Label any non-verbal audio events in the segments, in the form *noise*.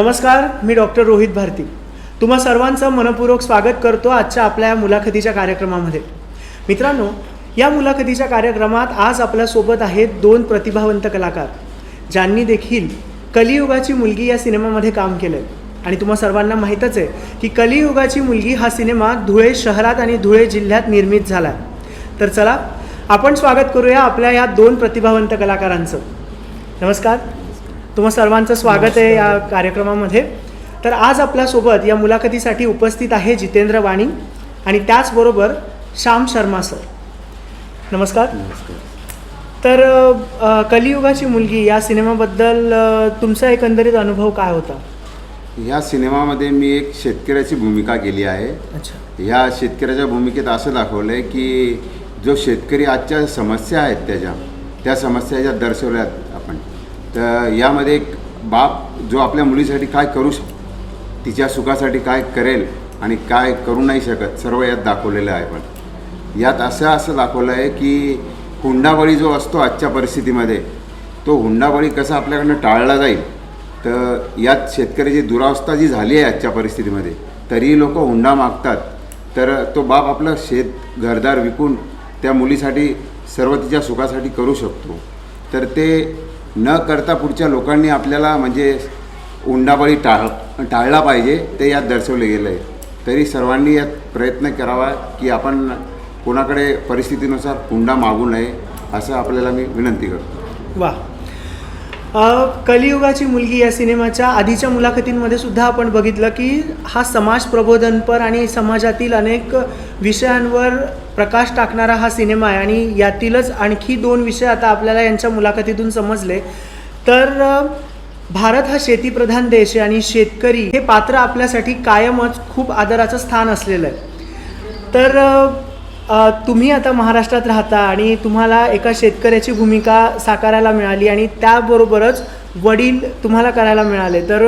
नमस्कार मी डॉक्टर रोहित भारती. तुम्हा सर्वांचं मनपूर्वक स्वागत करतो आजच्या आपल्या या मुलाखतीच्या कार्यक्रमामध्ये. मित्रांनो या मुलाखतीच्या कार्यक्रमात आज आपल्यासोबत आहेत दोन प्रतिभावंत कलाकार ज्यांनी देखील कलियुगाची मुलगी या सिनेमामध्ये काम केलं आहे आणि तुम्हा सर्वांना माहीतच आहे की कलियुगाची मुलगी हा सिनेमा धुळे शहरात आणि धुळे जिल्ह्यात निर्मित झाला आहे तर चला आपण स्वागत करूया आपल्या या दोन प्रतिभावंत कलाकारांचं. नमस्कार. तुम्हा सर्वांचं स्वागत आहे या कार्यक्रमामध्ये. तर आज आपल्यासोबत या मुलाखतीसाठी उपस्थित आहे जितेंद्र वाणी आणि त्याचबरोबर श्याम शर्मा सर. नमस्कार. तर अ, कलियुगाची मुलगी या सिनेमाबद्दल अ, तुमचा एकंदरीत अनुभव काय होता? या सिनेमामध्ये मी एक शेतकऱ्याची भूमिका केली आहे. अच्छा. ह्या शेतकऱ्याच्या भूमिकेत असं दाखवलं आहे की जो शेतकरी आजच्या समस्या आहेत त्याच्या त्या समस्या याच्यात दर्शवल्यात तर यामध्ये एक बाप जो आपल्या मुलीसाठी काय करू शक तिच्या सुखासाठी काय करेल आणि काय करू नाही शकत सर्व यात दाखवलेलं आहे पण. यात असं असं दाखवलं आहे की हुंडाबळी जो असतो आजच्या परिस्थितीमध्ये तो हुंडाबळी कसा आपल्याकडनं टाळला जाईल? तर यात शेतकऱ्याची दुरावस्था जी झाली आहे आजच्या परिस्थितीमध्ये तरीही लोक हुंडा मागतात. तर तो बाप आपलं शेत घरदार विकून त्या मुलीसाठी सर्व तिच्या सुखासाठी करू शकतो. तर ते न करता पुढच्या लोकांनी आपल्याला म्हणजे उंडाबळी टाळ टाळला पाहिजे ते यात दर्शवले गेलं आहे तरी सर्वांनी यात प्रयत्न करावा की आपण कोणाकडे परिस्थितीनुसार हुंडा मागू नये असं आपल्याला मी विनंती करतो. वा. कलियुगाची मुलगी या सिनेमाच्या आधीच्या मुलाखतींमध्ये सुद्धा आपण बघितलं की हा समाज प्रबोधनपर आणि समाजातील अनेक विषयांवर प्रकाश टाकणारा हा सिनेमा आहे आणि यातीलच आणखी दोन विषय आता आपल्याला यांच्या मुलाखतीतून समजले. तर भारत हा शेतीप्रधान देश आहे आणि शेतकरी हे पात्र आपल्यासाठी कायमच खूप आदराचं स्थान असलेलं आहे. तर तुम्ही आता महाराष्ट्रात राहता आणि तुम्हाला एका शेतकऱ्याची भूमिका साकारायला मिळाली आणि त्याबरोबरच वडील तुम्हाला करायला मिळाले. तर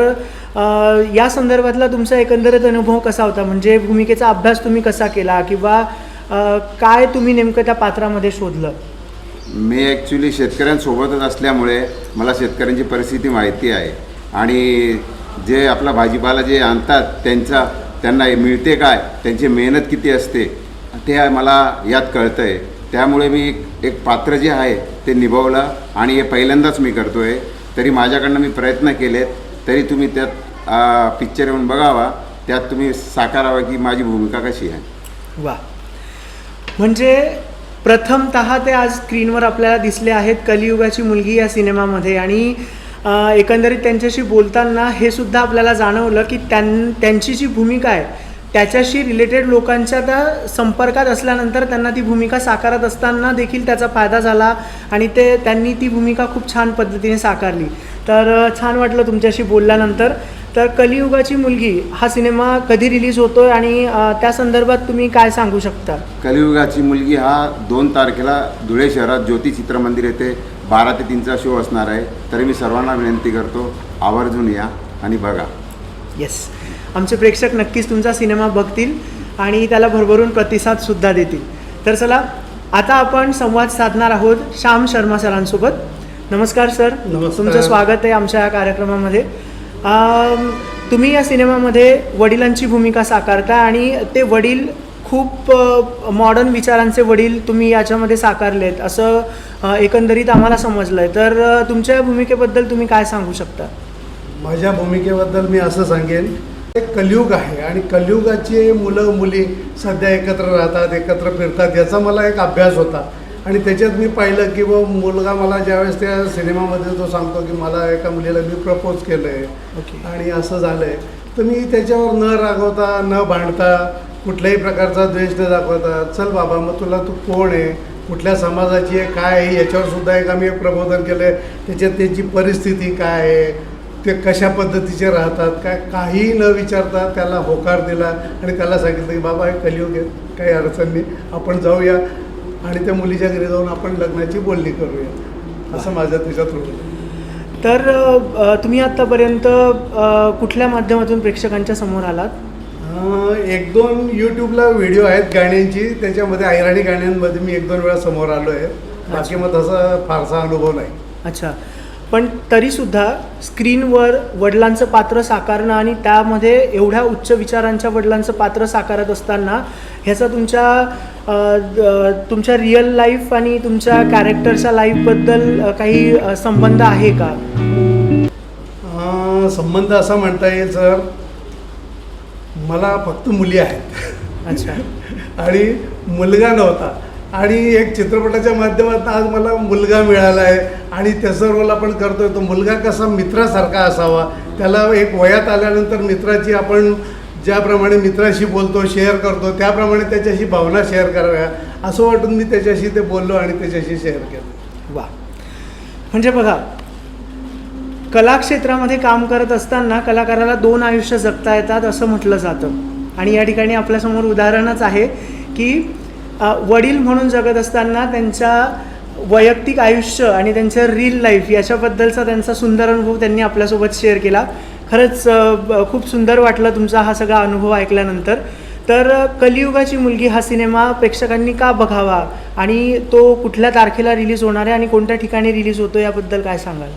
या संदर्भातला तुमचा एकंदरीत अनुभव कसा होता? म्हणजे भूमिकेचा अभ्यास तुम्ही कसा केला किंवा काय तुम्ही नेमकं त्या पात्रामध्ये शोधलं? मी ॲक्च्युली शेतकऱ्यांसोबतच असल्यामुळे मला शेतकऱ्यांची परिस्थिती माहिती आहे. आणि जे आपला भाजीपाला जे आणतात त्यांचा त्यांना मिळते काय? त्यांची मेहनत किती असते? ते मला यात कळतं आहे त्यामुळे मी एक पात्र जे आहे ते निभावलं आणि हे पहिल्यांदाच मी करतो आहे तरी माझ्याकडनं मी प्रयत्न केलेत तरी तुम्ही त्यात पिक्चर येऊन बघावा. त्यात तुम्ही साकारावा की माझी भूमिका कशी आहे. वा. म्हणजे प्रथमत ते आज स्क्रीनवर आपल्याला दिसले आहेत कलियुगाची मुलगी या सिनेमामध्ये आणि एकंदरीत त्यांच्याशी बोलताना हे सुद्धा आपल्याला जाणवलं की त्यां त्यांची जी भूमिका आहे त्याच्याशी रिलेटेड लोकांच्या त्या संपर्कात असल्यानंतर त्यांना ती भूमिका साकारत असताना देखील त्याचा फायदा झाला आणि ते त्यांनी ती भूमिका खूप छान पद्धतीने साकारली. तर छान वाटलं तुमच्याशी बोलल्यानंतर. तर कलियुगाची मुलगी हा सिनेमा कधी रिलीज होतोय आणि त्या संदर्भात तुम्ही काय सांगू शकता? कलियुगाची मुलगी हा दोन तारखेला धुळे शहरात ज्योती चित्रमंदिर येथे बारा ते तीनचा शो असणार आहे. तरी मी सर्वांना विनंती करतो आवर्जून या आणि बघा. येस आमचे प्रेक्षक नक्कीच तुमचा सिनेमा बघतील आणि त्याला भरभरून प्रतिसादसुद्धा देतील. तर चला आता आपण संवाद साधणार आहोत श्याम शर्मा सरांसोबत. नमस्कार सर. नमस्कार. तुमचं स्वागत आहे आमच्या या कार्यक्रमामध्ये. तुम्ही या सिनेमामध्ये वडिलांची भूमिका साकारता आणि ते वडील खूप मॉडर्न विचारांचे वडील तुम्ही याच्यामध्ये साकारलेत असं एकंदरीत आम्हाला समजलं आहे तर तुमच्या भूमिकेबद्दल तुम्ही काय सांगू शकता? माझ्या भूमिकेबद्दल मी असं सांगेन एक कलियुग आहे आणि कलियुगाची मुलं मुली सध्या एकत्र राहतात एकत्र फिरतात याचा मला एक अभ्यास होता. आणि त्याच्यात मी पाहिलं की व मुलगा मला ज्यावेळेस त्या सिनेमामध्ये तो सांगतो की मला एका मुलीला मी प्रपोज केलं आहे ओके. आणि असं झालं आहे तर मी त्याच्यावर न रागवता न भांडता कुठल्याही प्रकारचा द्वेष न दाखवता चल बाबा मग तुला तू कोण आहे? कुठल्या समाजाची आहे? काय आहे? याच्यावर सुद्धा एक आम्ही प्रबोधन केलं आहे त्याच्यात त्याची परिस्थिती काय आहे? ते कशा पद्धतीचे राहतात काय काहीही न विचारता त्याला होकार दिला आणि त्याला सांगितलं की बाबा हे कलियुग आहे काही अडचण नाही आपण जाऊया आणि त्या मुलीच्या घरी जाऊन आपण लग्नाची बोलणी करूया. असं माझं त्याच्यात होतं तर तुम्ही आत्तापर्यंत कुठल्या माध्यमातून प्रेक्षकांच्या समोर आलात? एक दोन यूट्यूबला व्हिडिओ आहेत गाण्यांची त्याच्यामध्ये ऐराणी गाण्यांमध्ये मी एक दोन वेळा समोर आलो आहे बाकी मग तसा फारसा अनुभव नाही. अच्छा. पण तरीसुद्धा स्क्रीनवर वडिलांचं पात्र साकारणं आणि त्यामध्ये एवढ्या उच्च विचारांच्या वडिलांचं पात्र साकारत असताना ह्याचा तुमच्या तुमच्या रिअल लाईफ आणि तुमच्या कॅरेक्टरच्या लाईफबद्दल काही संबंध आहे का? संबंध असा म्हणता येईल सर मला फक्त मुली आहेत. अच्छा. *laughs* आणि मुलगा नव्हता. आणि एक चित्रपटाच्या माध्यमातून आज मला मुलगा मिळाला आहे आणि त्याचा रोल आपण करतोय. तो मुलगा कसा मित्रासारखा असावा त्याला एक वयात आल्यानंतर मित्राची आपण ज्याप्रमाणे मित्राशी बोलतो शेअर करतो त्याप्रमाणे त्याच्याशी भावना शेअर कराव्या. असं वाटून मी त्याच्याशी ते बोललो आणि त्याच्याशी शेअर केलं. वा म्हणजे बघा कलाक्षेत्रामध्ये काम करत असताना कलाकाराला दोन आयुष्य जगता येतात असं म्हटलं जातं. आणि या ठिकाणी आपल्यासमोर उदाहरणच आहे की वडील म्हणून जगत असताना त्यांच्या वैयक्तिक आयुष्य आणि त्यांचं रील लाईफ याच्याबद्दलचा त्यांचा सुंदर अनुभव त्यांनी आपल्यासोबत शेअर केला. खरंच खूप सुंदर वाटलं तुमचा हा सगळा अनुभव ऐकल्यानंतर. तर कलियुगाची मुलगी हा सिनेमा प्रेक्षकांनी का बघावा आणि तो कुठल्या तारखेला रिलीज होणार आहे आणि कोणत्या ठिकाणी रिलीज होतो याबद्दल काय सांगाल?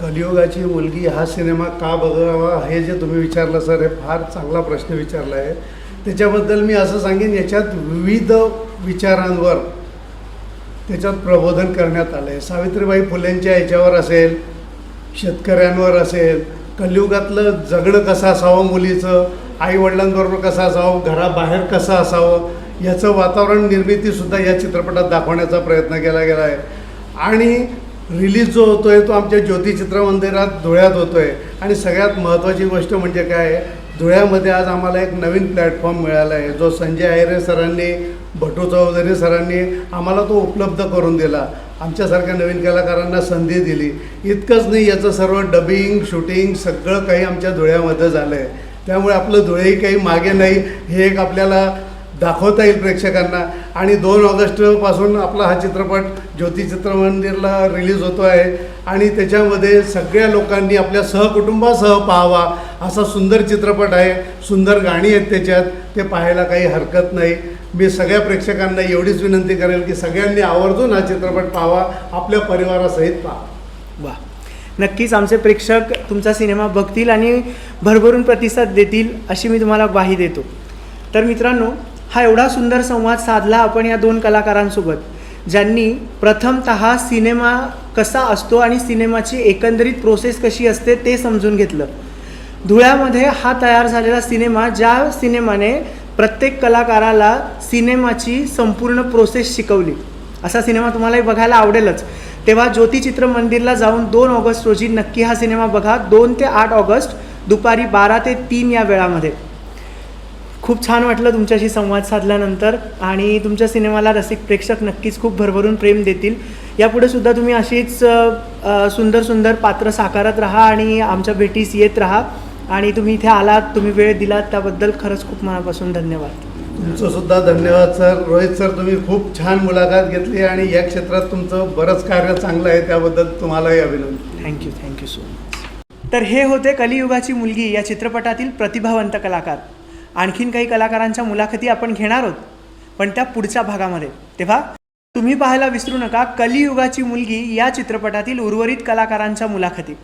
कलियुगाची मुलगी हा सिनेमा का बघावा हे जे तुम्ही विचारलं सर हे फार चांगला प्रश्न विचारला आहे. त्याच्याबद्दल मी असं सांगेन याच्यात विविध विचारांवर त्याच्यात प्रबोधन करण्यात आलं आहे सावित्रीबाई फुलेंच्या याच्यावर असेल शेतकऱ्यांवर असेल कलियुगातलं जगणं कसं असावं मुलीचं आईवडिलांबरोबर कसं असावं घराबाहेर कसं असावं याचं वातावरण निर्मितीसुद्धा या चित्रपटात दाखवण्याचा प्रयत्न केला गेला आहे. आणि रिलीज जो होतो आहे तो आमच्या ज्योती चित्रमंदिरात धुळ्यात होतो आहे आणि सगळ्यात महत्त्वाची गोष्ट म्हणजे काय आहे धुळ्यामध्ये आज आम्हाला एक नवीन प्लॅटफॉर्म मिळाला आहे जो संजय आयरे सरांनी भटू चौधरी सरांनी आम्हाला तो उपलब्ध करून दिला. आमच्यासारख्या नवीन कलाकारांना संधी दिली. इतकंच नाही याचं सर्व डबिंग शूटिंग सगळं काही आमच्या धुळ्यामध्ये झालं आहे त्यामुळे आपलं धुळेही काही मागे नाही हे एक आपल्याला दाखवता येईल प्रेक्षकांना. आणि दोन ऑगस्टपासून आपला हा चित्रपट ज्योती चित्रमंदिरला रिलीज होतो आहे. आणि त्याच्यामध्ये सगळ्या लोकांनी आपल्या सहकुटुंबासह पाहावा असा सुंदर चित्रपट आहे. सुंदर गाणी आहेत त्याच्यात. ते पाहायला काही हरकत नाही. मी सगळ्या प्रेक्षकांना एवढीच विनंती करेल की सगळ्यांनी आवर्जून हा चित्रपट पाहावा. आपल्या परिवारासहित पाहा. वा. नक्कीच आमचे प्रेक्षक तुमचा सिनेमा बघतील आणि भरभरून प्रतिसाद देतील अशी मी तुम्हाला ग्वाही देतो. तर मित्रांनो हा एवढा सुंदर संवाद साधला आपण या दोन कलाकारांसोबत ज्यांनी प्रथमत सिनेमा कसा असतो आणि सिनेमाची एकंदरीत प्रोसेस कशी असते ते समजून घेतलं. धुळ्यामध्ये हा तयार झालेला सिनेमा ज्या सिनेमाने प्रत्येक कलाकाराला सिनेमाची संपूर्ण प्रोसेस शिकवली. असा सिनेमा तुम्हालाही बघायला आवडेलच. तेव्हा ज्योती चित्रमंदिरला जाऊन दोन ऑगस्ट रोजी नक्की हा सिनेमा बघा दोन ते आठ ऑगस्ट दुपारी बारा ते तीन या वेळामध्ये. खूप छान वाटलं तुमच्याशी संवाद साधल्यानंतर आणि तुमच्या सिनेमाला रसिक प्रेक्षक नक्कीच खूप भरभरून प्रेम देतील. यापुढे सुद्धा तुम्ही अशीच सुंदर सुंदर पात्र साकारत राहा आणि आमच्या भेटीस येत राहा. आणि तुम्ही इथे आलात तुम्ही वेळ दिलात त्याबद्दल खरंच खूप मनापासून धन्यवाद. तुमचं सुद्धा धन्यवाद सर. रोहित सर तुम्ही खूप छान मुलाखत घेतली आणि या क्षेत्रात तुमचं बरंच कार्य चांगलं आहे त्याबद्दल तुम्हालाही अभिनंदन. थँक्यू थँक्यू सो मच तर हे होते कलियुगाची मुलगी या चित्रपटातील प्रतिभावंत कलाकार. आणखीन काही कलाकारांच्या मुलाखती आपण घेणार आहोत. पण त्या पुढच्या भागामध्ये. तेव्हा तुम्ही पाहायला विसरू नका कलियुगाची मुलगी या चित्रपटातील उर्वरित कलाकारांच्या मुलाखती.